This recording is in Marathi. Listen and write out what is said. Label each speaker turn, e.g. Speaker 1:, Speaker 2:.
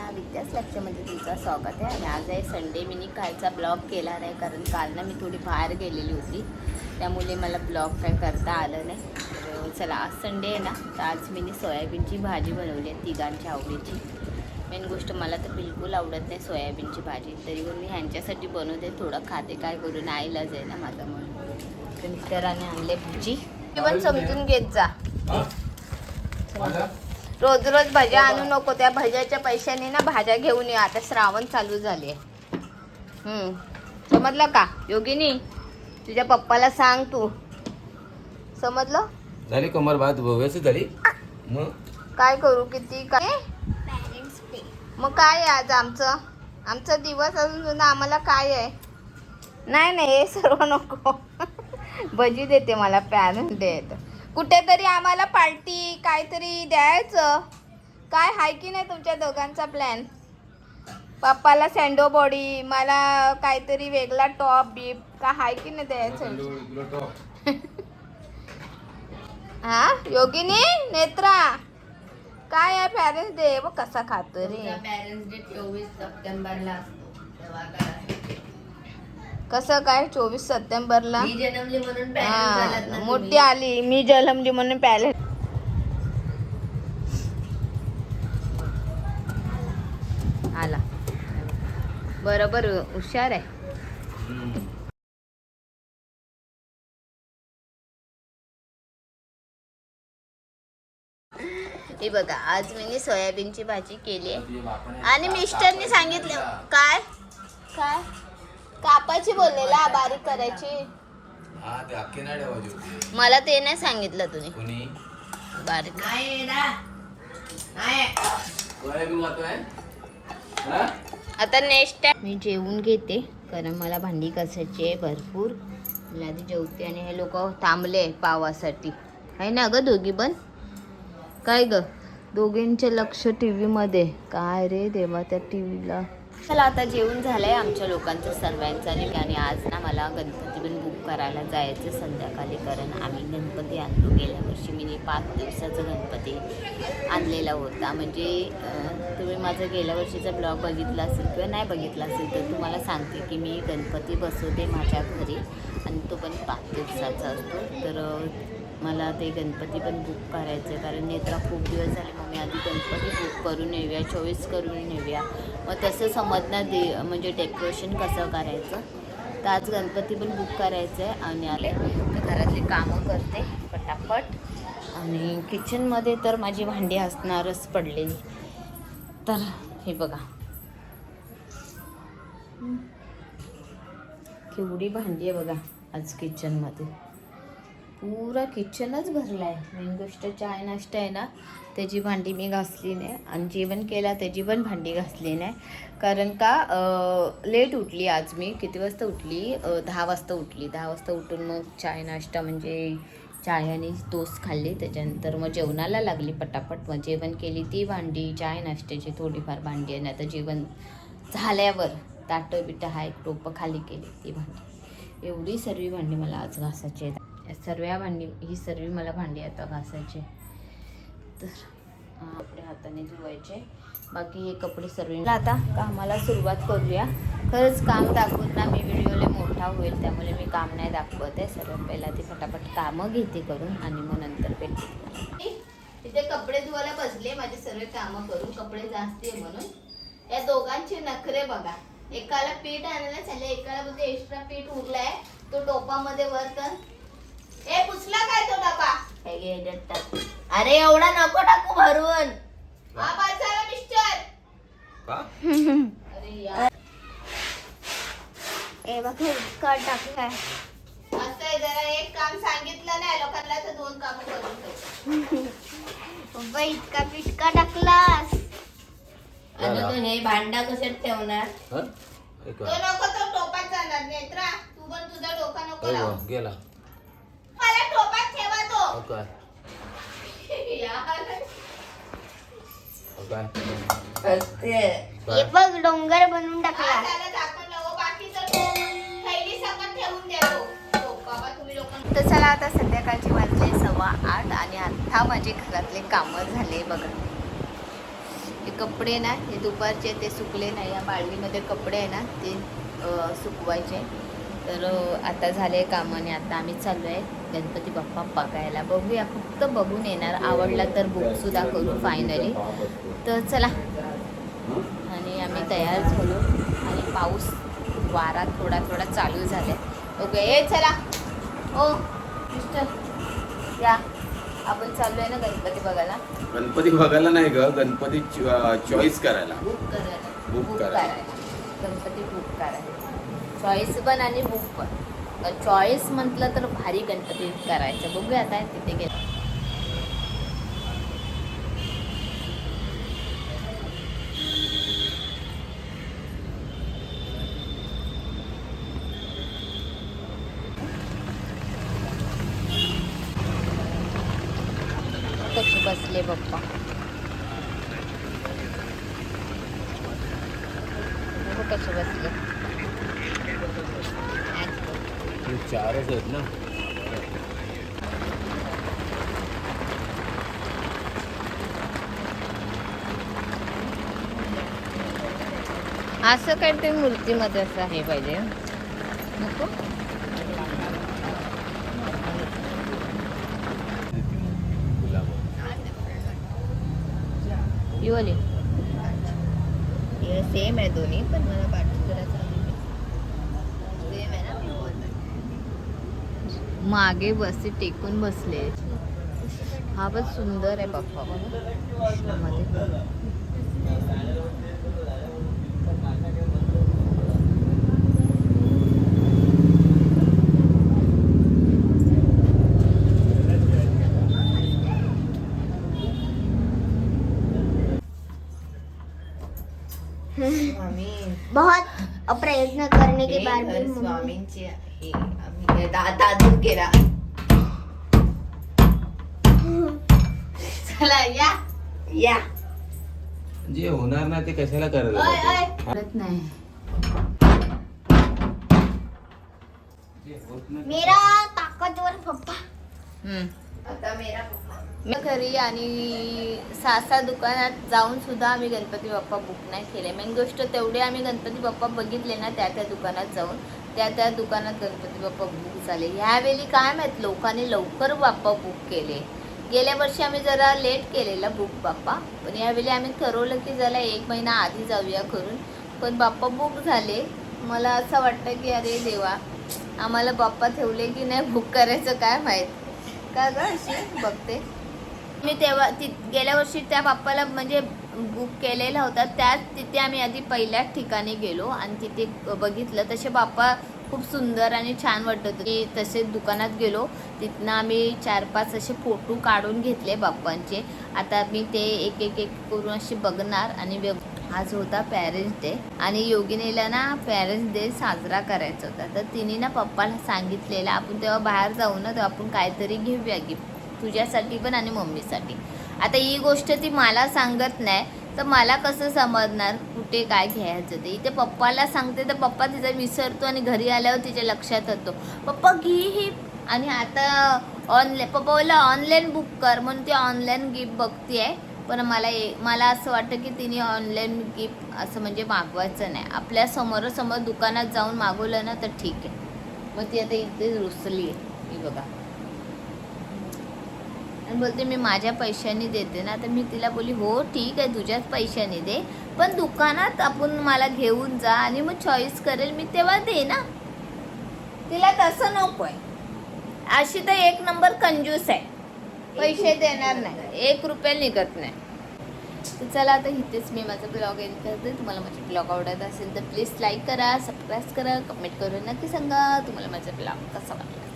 Speaker 1: सर्वांना विद्यास लक्षमध्ये तुमचं स्वागत आहे. आणि आज आहे संडे मी कालचा ब्लॉग केला नाही कारण काल ना मी थोडी बाहेर गेलेली होती. त्यामुळे मला ब्लॉग काय करता आलं नाही. चला आज संडे आहे ना तर आज मी सोयाबीनची भाजी बनवली आहे तिघांच्या आवडीची. मेन गोष्ट मला तर बिलकुल आवडत नाही सोयाबीनची भाजी. तरी पण मी ह्यांच्यासाठी बनवते थोडं खाते काय करून आईलाच आहे ना माझा म्हणून मिस्टराने आणले भाजी. जेवण समजून घेत जा. रोज रोज भाज्या आणू नको त्या भाज्याच्या पैशाने ना भाज्या घेऊन ये. आता श्रावण चालू झाले. हम्म. समजलं का? योगिनी तुझ्या पप्पाला सांग तू. समजलं?
Speaker 2: झाली कमर भात व्यवस्थित झाली. मग?
Speaker 1: काय करू किती काय? मग काय आहे आज आमचं? आमचा दिवस अजून सुद्धा आम्हाला काय आहे? नाही नाही हे सर्व नको. भजी देते मला पॅन देत कुठेतरी आम्हाला पार्टी काहीतरी द्यायचं. काय आहे की नाही तुमच्या दोघांचा प्लॅन पप्पाला सँडो बॉडी मला काहीतरी वेगळा टॉप बीप का आहे की नाही द्यायचं? हा? योगिनी नेत्रा काय आहे पॅरेंट्स डे बघ कसा खातो रे.
Speaker 3: पॅरेंट्स डे चोवीस सप्टेंबरला असतो. तेव्हा.
Speaker 1: कसं काय? चोवीस सप्टेंबरला.
Speaker 3: मी जन्मली म्हणून पॅरेंट्स झालात ना तुम्ही.
Speaker 1: मोठी आली. मी जलमली म्हणून पॅलेस. आला. बरोबर हुशार आहे. हे बघा आज मी सोयाबीनची भाजी केली आहे. आणि मिस्टरनी सांगितलं. काय? काय? कापाची बोललेला बारीक करायची.
Speaker 2: हा ते अख्खे नाही ठेवायची होती.
Speaker 1: मला ते नाही सांगितलं तुम्ही.
Speaker 2: कोणी?
Speaker 1: बारीक.
Speaker 3: नाही ना नाही
Speaker 2: सोयाबीन खातोय हा?
Speaker 1: आता नेक्स्ट मी जेवून घेते. कारण मला भांडी कसायची आहे भरपूर. मी आधी जेवते आणि हे लोक थांबले पावासाठी. आहे ना ग दोघी पण? काय ग? दोघींचे लक्ष टी व्हीमध्ये काय रे देवा त्या टी व्हीला चला आता जेवण झालं आहे आमच्या लोकांचं सर्वांचं आणि आणि आज ना मला गणपती पण बुक करायला जायचं संध्याकाळी कारण आम्ही गणपती आणतो गेल्या वर्षी. मी पाच दिवसाचा गणपती आणलेला होता. म्हणजे तुम्ही माझा गेल्या वर्षीचा ब्लॉग बघितला असेल किंवा नाही बघितला असेल तर तुम्हाला सांगते की मी गणपती बसवते माझ्या घरी आणि तो पण पाच दिवसाचा असतो. तर मला ते गणपती पण बुक करायचं आहे कारण नेत्रा खूप दिवस झाले. मग मी आधी गणपती बुक करून येऊया चॉईस करून येऊया मग तसं समजणार दे म्हणजे डेकोरेशन कसं करायचं? तर आज गणपती पण बुक करायचं आहे आणि आले. तर घरातली कामं करते पटापट. आणि किचनमध्ये तर माझी भांडी असणारच पडलेली. तर हे बघा. केवढी भांडी आहे बघा आज किचनमध्ये पुरा किचनच भरला आहे मेन गोष्ट चाय नाश्ता आहे ना त्याची भांडी मी घासली नाही. आणि जेवण केला त्याची पण भांडी घासली नाही. कारण का लेट उठली आज मी. किती वाजता उठली? दहा वाजता उठली. दहा वाजता उठून मग चाय नाश्ता म्हणजे चाय आणि तोस खाल्ली. त्याच्यानंतर मग जेवणाला लागली पटापट. मग जेवण केली ती भांडी. चाय नाश्त्याची थोडीफार भांडी आणि आता जेवण झाल्यावर ताटं बिटं हा एक टोपं खाली केली ती भांडी. एवढी सर्व भांडी मला आज घासायची आहेत. सर्व भांडी ही सर्व मला भांडी आता घासायची तर आपल्या हाताने धुवायचे. बाकी हे कपडे सर्व आता कामाला सुरुवात करूया. खरंच काम दाखवत ना मी व्हिडिओला मोठा होईल त्यामुळे मी काम नाही दाखवत. आहे सर्वात पहिला ते फटाफट कामं घेते करून आणि मग नंतर भेटते तिथे कपडे धुवायला बसले माझे सर्व कामं करून. कपडे जास्त आहे म्हणून. या दोघांचे नखरे बघा. एकाला पीठ आणायला चालले एकाला म्हणजे एक्स्ट्रा पीठ उरलाय. तो टोपामध्ये वर कर ए पुसला काय तो डबा हे घे टाक.
Speaker 3: अरे एवढा नको टाकू भरून.
Speaker 1: हा बाद झाला मिस्टर
Speaker 2: का?
Speaker 1: अरे यार
Speaker 3: ए बघ इतका टाकलाय.
Speaker 1: असं आहे जरा एक काम सांगितलं नाही लोकांना तर दोन काम करून ठेव.
Speaker 3: इतका पिटका टाकलास.
Speaker 2: आणि
Speaker 3: तू हे भांडा कशात ठेवणार?
Speaker 2: हा?
Speaker 1: तो
Speaker 2: वेळा.
Speaker 1: नको तो टोपात जाणार. नेत्रा तू पण तुझा डोका नको लावू.
Speaker 2: वा, गेला. हो. हो
Speaker 3: हे? बघ डोंगर बनवून
Speaker 1: हा,
Speaker 3: टाकला
Speaker 1: लोक तर चला आता संध्याकाळचे वाजले सव्वा आठ आणि आता माझे घरातले कामं झाले बघा. हे कपडे ना हे दुपारचे ते सुकले नाही. या बाळलीमध्ये कपडे आहे ना ते सुकवायचे. तर आता झाले काम आणि आता आम्ही चाललो आहे गणपती बाप्पा बघायला. बघूया फक्त बघून येणार. आवडला तर बुकसुद्धा करू फायनली तर चला. आणि आम्ही तयार झालो. आणि पाऊस वारा थोडा थोडा चालू झालाय. ओके ये चला. ओ मिस्टर या. आपण चाललोय ना गणपती बघायला?
Speaker 2: गणपती बघायला नाही ग गणपती चॉईस करायला.
Speaker 1: बुक करायला. बुक.
Speaker 2: करायला.
Speaker 1: गणपती बुक करायला. चॉईस पण आणि बुक पण. चॉईस म्हटलं तर भारी गणपती करायचं. बघूया आता तिथे गेलं. कशी बसले बाप्पा कसे बसले.
Speaker 2: चारच आहेत ना.
Speaker 1: असं काहीतरी मूर्तीमध्ये असं हे पाहिजे. नको? ही सेम आहे दोन्ही पण मला पाठी करायचं सेम आहे ना मागे बसते टेकून बसले हा पण सुंदर आहे बाप्पा.
Speaker 3: बहुत प्रयत्न करने के बाद
Speaker 1: स्वामींचे आम्ही दा- दादू केला. चला या. या.
Speaker 2: जे होणार ना ते कशाला करायला?
Speaker 1: कळत नाही.
Speaker 3: मेरा ताकतवर पप्पा.
Speaker 1: हम्म. आता मेरा मी घरी आणि सासा दुकानात जाऊन सुद्धा आम्ही गणपती बाप्पा बुक नाही केले. मेन गोष्ट तेवढे आम्ही गणपती बाप्पा बघितले ना त्या त्या दुकानात जाऊन. त्या त्या दुकानात गणपती बाप्पा बुक झाले. ह्यावेळी काय माहीत लोकांनी लवकर बाप्पा बुक केले. गेल्या वर्षी आम्ही जरा लेट केलेला बुक बाप्पा. पण यावेळी आम्ही ठरवलं की जरा एक महिना आधी जाऊया करून. पण बाप्पा बुक झाले. मला असं वाटतं की अरे देवा आम्हाला बाप्पा ठेवले की नाही बुक करायचं काय माहीत? का गं अशी बघते. मी तेव्हा ती गेल्या वर्षी त्या बाप्पाला म्हणजे बुक केलेला होता. त्याच तिथे आम्ही आधी पहिल्याच ठिकाणी गेलो आणि तिथे बघितलं. तसे बाप्पा खूप सुंदर आणि छान वाटत होते. की तसे दुकानात गेलो. तिथनं आम्ही चार पाच असे फोटो काढून घेतले बाप्पांचे. आता मी ते एक एक एक करून असे बघणार आणि व्यव- आज होता पॅरेंट्स डे आणि योगिनीला ना पॅरेंट्स डे साजरा करायचा होता. तर तिने ना पप्पाला सांगितलेलं आपण तेव्हा बाहेर जाऊ ना तेव्हा आपण काहीतरी घेऊया गिफ्ट तुझ्यासाठी पण आणि मम्मीसाठी. आता ही गोष्ट ती मला सांगत नाही. तर मला कसं समजणार? कुठे काय घ्यायचं ते? इथे पप्पाला सांगते तर पप्पा तिचा विसरतो आणि घरी आल्यावर तिच्या लक्षात येतो. पप्पा घे ही. आणि आता ऑनलाईन पप्पा बोला ऑनलाईन बुक कर. म्हणून ती ऑनलाईन गिफ्ट बघते आहे पण मला ए मला असं वाटतं की तिने ऑनलाईन गिफ्ट असं म्हणजे मागवायचं नाही. आपल्या समोरासमोर दुकानात जाऊन मागवलं ना तर ठीक आहे. मग ती आता इथे रुसली आहे मी बघा. आणि बोलते मी माझ्या पैशाने देते ना. तर मी तिला बोली हो ठीक आहे तुझ्याच पैशाने दे पण दुकानात आपण मला घेऊन जा आणि मग चॉईस करेल मी तेव्हा दे ना. तिला तसं नको आहे अशी तर एक नंबर कंजूस आहे. पैसे देणार नाही. एक रुपया निघत नाही. तर चला आता इथेच मी माझा ब्लॉग एंड करते. तुम्हाला माझे ब्लॉग आवडत असेल तर प्लीज लाईक करा सबस्क्राईब करा कमेंट करून नक्की सांगा तुम्हाला माझा ब्लॉग कसा वाटला.